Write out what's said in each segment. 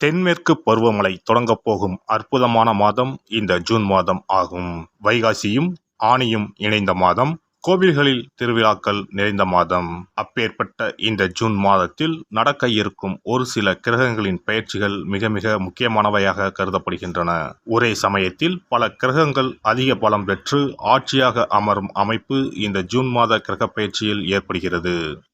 தென்மேற்கு பருவமழை தொடங்கப் போகும் அற்புதமான மாதம் இந்த ஜூன் மாதம் ஆகும். வைகாசியும் ஆணியும் இணைந்த மாதம் கோவில்களில் திருவிழாக்கள் நிறைந்த மாதம். அப்பேற்பட்ட இந்த ஜூன் மாதத்தில் நடக்க இருக்கும் ஒரு சில கிரகங்களின் பயிற்சிகள் மிக மிக முக்கியமானவையாக கருதப்படுகின்றன. ஒரே சமயத்தில் பல கிரகங்கள் அதிக பலம் பெற்று ஆட்சியாக அமரும் அமைப்பு இந்த ஜூன் மாத கிரக பயிற்சியில் ஏற்படுகிறது.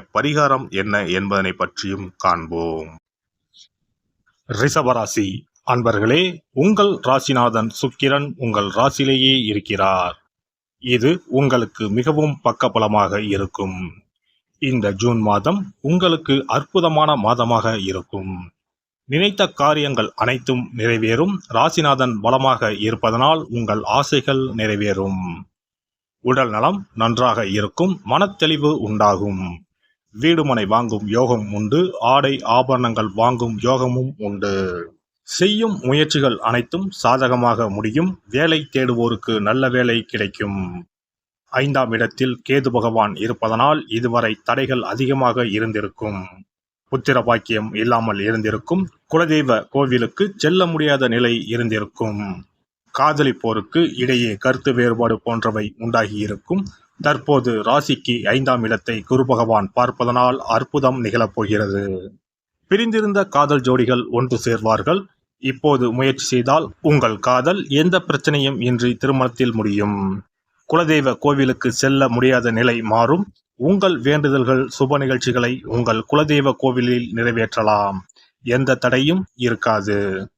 பரிகாரம் என்ன என்பதனை பற்றியும் காண்போம். ரிஷபராசி அன்பர்களே உங்கள் ராசிநாதன் சுக்கிரன் உங்கள் ராசியிலேயே இருக்கிறார். இது உங்களுக்கு மிகவும் பக்கபலமாக இருக்கும். இந்த ஜூன் மாதம் உங்களுக்கு அற்புதமான மாதமாக இருக்கும். நினைத்த காரியங்கள் அனைத்தும் நிறைவேறும். ராசிநாதன் பலமாக இருப்பதனால் உங்கள் ஆசைகள் நிறைவேறும். உடல் நலம் நன்றாக இருக்கும். மனத்தெளிவு உண்டாகும். வீடுமனை வாங்கும் யோகம் உண்டு ஆடை ஆபரணங்கள் வாங்கும் யோகமும் உண்டு. செய்யும் முயற்சிகள் அனைத்தும் சாதகமாக முடியும். வேலை தேடுவோருக்கு நல்ல வேலை கிடைக்கும். ஐந்தாம் இடத்தில் கேது பகவான் இருப்பதனால் இதுவரை தடைகள் அதிகமாக இருந்திருக்கும். புத்திர பாக்கியம் இல்லாமல் இருந்திருக்கும். குலதெய்வ கோவிலுக்கு செல்ல முடியாத நிலை இருந்திருக்கும். காதலிப்போருக்கு இடையே கருத்து வேறுபாடு போன்றவை உண்டாகியிருக்கும் தற்போது ராசிக்கு ஐந்தாம் இடத்தை குரு பகவான் பார்ப்பதனால் அற்புதம் நிகழப்போகிறது. பிரிந்திருந்த காதல் ஜோடிகள் ஒன்று சேர்வார்கள். இப்போது முயற்சி செய்தால் உங்கள் காதல் எந்த பிரச்சனையும் இன்றி திருமணத்தில் முடியும். குலதெய்வ கோவிலுக்கு செல்ல முடியாத நிலை மாறும். உங்கள் வேண்டுதல்கள் சுப நிகழ்ச்சிகளை உங்கள் குலதெய்வ கோவிலில் நிறைவேற்றலாம். எந்த தடையும் இருக்காது.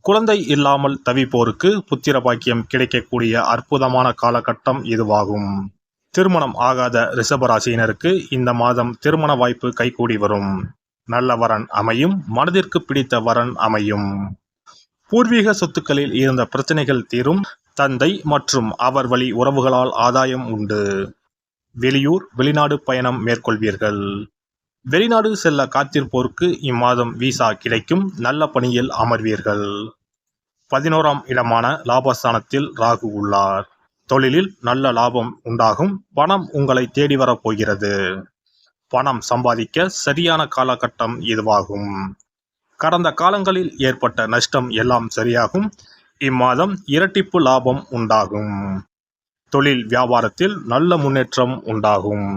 குழந்தை இல்லாமல் தவிப்போருக்கு புத்திர பாக்கியம் கிடைக்கக்கூடிய அற்புதமான காலகட்டம் இதுவாகும். திருமணம் ஆகாத ரிஷபராசியினருக்கு இந்த மாதம் திருமண வாய்ப்பு கைகூடி வரும். நல்ல வரன் அமையும் மனதிற்கு பிடித்த வரன் அமையும். பூர்வீக சொத்துக்களில் இருந்த பிரச்சனைகள் தீரும். தந்தை மற்றும் அவர் வழி உறவுகளால் ஆதாயம் உண்டு. வெளியூர் வெளிநாடு பயணம் மேற்கொள்வீர்கள். வெளிநாடு செல்ல காத்திருப்போருக்கு இம்மாதம் விசா கிடைக்கும். நல்ல பணியில் அமர்வீர்கள். பதினோராம் இடமான லாபஸ்தானத்தில் ராகு உள்ளார். தொழிலில் நல்ல லாபம் உண்டாகும். பணம் உங்களை தேடி வரப்போகிறது பணம் சம்பாதிக்க சரியான காலகட்டம் இதுவாகும். கடந்த காலங்களில் ஏற்பட்ட நஷ்டம் எல்லாம் சரியாகும். இம்மாதம் இரட்டிப்பு லாபம் உண்டாகும். தொழில் வியாபாரத்தில் நல்ல முன்னேற்றம் உண்டாகும்.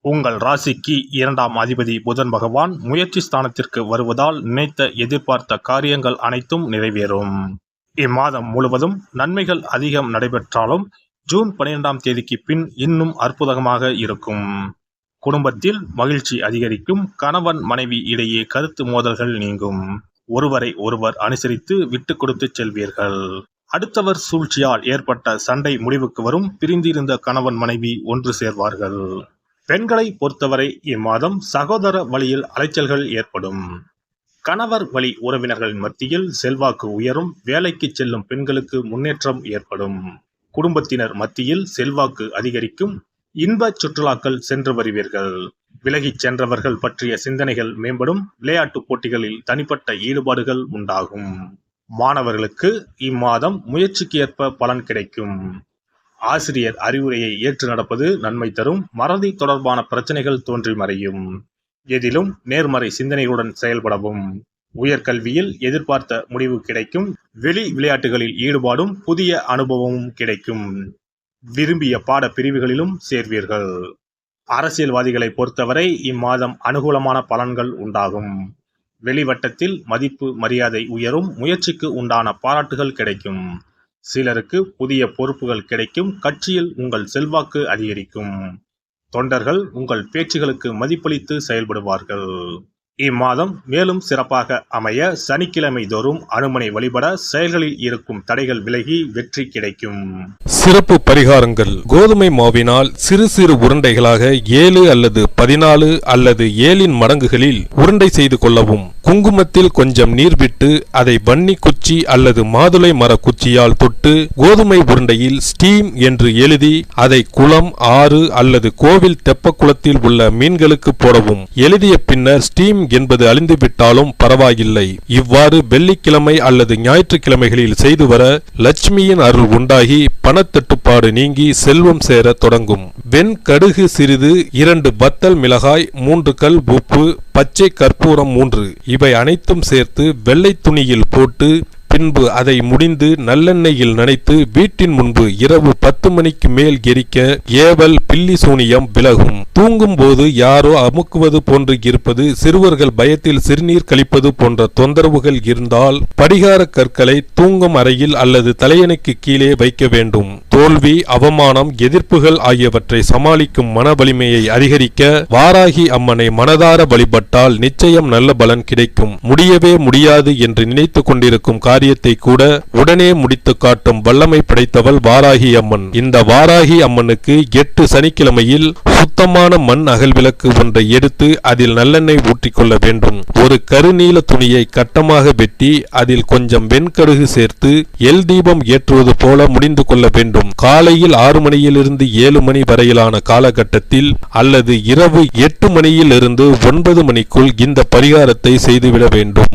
உங்கள் ராசிக்கு இரண்டாம் அதிபதி புதன் பகவான் முயற்சி ஸ்தானத்திற்கு வருவதால் நினைத்த எதிர்பார்த்த காரியங்கள் அனைத்தும் நிறைவேறும். இம்மாதம் முழுவதும் நன்மைகள் அதிகம் நடைபெற்றாலும் ஜூன் பன்னிரெண்டாம் தேதிக்கு பின் இன்னும் அற்புதமாக இருக்கும். குடும்பத்தில் மகிழ்ச்சி அதிகரிக்கும் கணவன் மனைவி இடையே கருத்து மோதல்கள் நீங்கும். ஒருவரை ஒருவர் அனுசரித்து விட்டு கொடுத்து செல்வீர்கள். அடுத்தவர் சூழ்ச்சியால் ஏற்பட்ட சண்டை முடிவுக்கு வரும் பிரிந்திருந்த கணவன் மனைவி ஒன்று சேர்வார்கள். பெண்களை பொறுத்தவரை இம்மாதம் சகோதர வழியில் அலைச்சல்கள் ஏற்படும். கணவர் வழி உறவினர்களின் மத்தியில் செல்வாக்கு உயரும் வேலைக்கு செல்லும் பெண்களுக்கு முன்னேற்றம் ஏற்படும். குடும்பத்தினர் மத்தியில் செல்வாக்கு அதிகரிக்கும். இன்ப சுற்றுலாக்கள் சென்று வருவீர்கள். விலகிச் சென்றவர்கள் பற்றிய சிந்தனைகள் மேம்படும். விளையாட்டுப் போட்டிகளில் தனிப்பட்ட ஈடுபாடுகள் உண்டாகும். மாணவர்களுக்கு இம்மாதம் முயற்சிக்கு ஏற்ப பலன் கிடைக்கும். ஆசிரியர் அறிவுரையை ஏற்று நடப்பது நன்மை தரும். மறதி தொடர்பான பிரச்சனைகள் தோன்றி மறையும். எதிலும் நேர்மறை சிந்தனைகளுடன் செயல்படவும். உயர்கல்வியில் எதிர்பார்த்த முடிவு கிடைக்கும். வெளி விளையாட்டுகளில் ஈடுபாடும் புதிய அனுபவமும் கிடைக்கும். விரும்பிய பாட பிரிவுகளிலும் சேர்வீர்கள். அரசியல்வாதிகளை பொறுத்தவரை இம்மாதம் அனுகூலமான பலன்கள் உண்டாகும். வெளிவட்டத்தில் மதிப்பு மரியாதை உயரும். முயற்சிக்கு உண்டான பாராட்டுகள் கிடைக்கும். சிலருக்கு புதிய பொறுப்புகள் கிடைக்கும். கட்சியில் உங்கள் செல்வாக்கு அதிகரிக்கும். தொண்டர்கள் உங்கள் பேச்சுகளுக்கு மதிப்பளித்து செயல்படுவார்கள். இம்மாதம் மேலும் சிறப்பாக அமைய சனிக்கிழமை தோறும் அனுமனை வழிபட செயல்களில் இருக்கும் தடைகள் விலகி வெற்றி கிடைக்கும். சிறப்பு பரிகாரங்கள். கோதுமை மாவினால் சிறு சிறு உருண்டைகளாக ஏழு அல்லது பதினாலு அல்லது ஏழின் மடங்குகளில் உருண்டை செய்து கொள்ளவும். குங்குமத்தில் கொஞ்சம் நீர் விட்டு அதை வன்னி குச்சி அல்லது மாதுளை மர குச்சியால் தொட்டு கோதுமை உருண்டையில் ஸ்டீம் என்று எழுதி அதை குளம் ஆறு அல்லது கோவில் தெப்பக்குளத்தில் உள்ள மீன்களுக்கு போடவும். எழுதிய பின்னர் ஸ்டீம் என்பது அழிந்துவிட்டாலும் பரவாயில்லை. இவ்வாறு வெள்ளிக்கிழமை அல்லது ஞாயிற்றுக்கிழமைகளில் செய்து வர லட்சுமியின் அருள் உண்டாகி பணத்தட்டுப்பாடு நீங்கி செல்வம் சேர தொடங்கும். வெண் கடுகு சிறிது இரண்டு வத்தல் மிளகாய் மூன்று கல் உப்பு பச்சை கற்பூரம் மூன்று. இவை அனைத்தும் சேர்த்து வெள்ளை துணியில் போட்டு பின்பு அதை முடிந்து நல்லெண்ணெயில் நனைத்து வீட்டின் முன்பு இரவு பத்து மணிக்கு மேல் எரிக்க ஏவல் பில்லி சூனியம் விலகும். தூங்கும் போது யாரோ அமுக்குவது போன்று இருப்பது சிறுவர்கள் பயத்தில் சிறுநீர் கழிப்பது போன்ற தொந்தரவுகள் இருந்தால் படிகார கற்களை தூங்கும் அறையில் அல்லது தலையணைக்கு கீழே வைக்க வேண்டும். தோல்வி அவமானம் எதிர்ப்புகள் ஆகியவற்றை சமாளிக்கும் மன வலிமையை அதிகரிக்க வாராகி அம்மனை மனதார வழிபட்டால் நிச்சயம் நல்ல பலன் கிடைக்கும். முடியவே முடியாது என்று நினைத்து கொண்டிருக்கும் காரியத்தை கூட உடனே முடித்து காட்டும் வல்லமை படைத்தவள் வாராகி அம்மன். இந்த வாராகி அம்மனுக்கு எட்டு சனிக்கிழமையில் சுத்தமான மண் அகல் விளக்கு ஒன்றை எடுத்து அதில் நல்லெண்ணெய் ஊற்றிக்கொள்ள வேண்டும். ஒரு கருநீல துணியை கட்டமாக வெட்டி அதில் கொஞ்சம் வெண்கடுகு சேர்த்து எல் தீபம் ஏற்றுவது போல முடிந்து கொள்ள வேண்டும். காலையில் ஆறு மணியிலிருந்து ஏழு மணி வரையிலான காலகட்டத்தில் அல்லது இரவு எட்டு மணியிலிருந்து ஒன்பது மணிக்குள் இந்த பரிகாரத்தை செய்துவிட வேண்டும்.